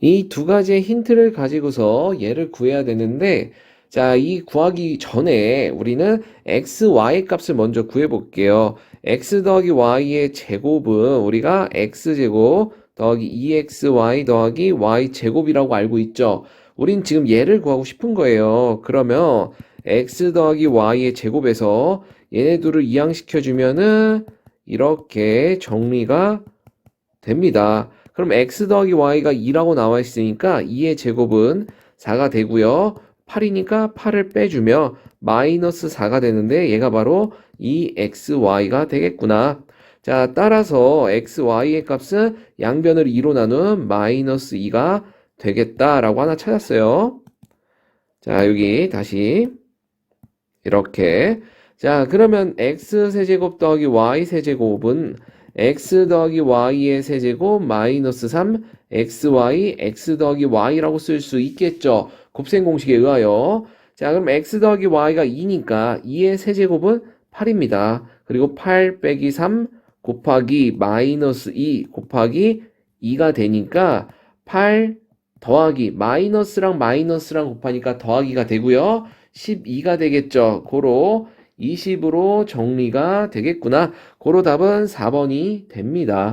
이 두 가지의 힌트를 가지고서 얘를 구해야 되는데, 자, 이 구하기 전에 우리는 x, y 값을 먼저 구해 볼게요. x 더하기 y의 제곱은 우리가 x제곱 더하기 2xy 더하기 y제곱이라고 알고 있죠. 우린 지금 얘를 구하고 싶은 거예요. 그러면 x 더하기 y의 제곱에서 얘네 둘을 이항시켜주면은 이렇게 정리가 됩니다. 그럼 x 더하기 y가 2라고 나와 있으니까 2의 제곱은 4가 되고요. 8이니까 8을 빼주면 마이너스 4가 되는데 얘가 바로 2xy가 되겠구나. 자, 따라서 xy의 값은 양변을 2로 나눈 마이너스 2가 되겠다라고 하나 찾았어요. 자, 여기 다시 이렇게 자, 그러면 x 세제곱 더하기 y 세제곱은 x 더하기 y의 세제곱 마이너스 3 xy x 더하기 y라고 쓸 수 있겠죠. 곱셈 공식에 의하여. 자, 그럼 x 더하기 y가 2니까 2의 세제곱은 8입니다. 그리고 8 빼기 3 곱하기 마이너스 2 곱하기 2가 되니까 8 더하기 마이너스랑 마이너스랑 곱하니까 더하기가 되고요. 12가 되겠죠. 고로 20으로 정리가 되겠구나. 고로 답은 4번이 됩니다.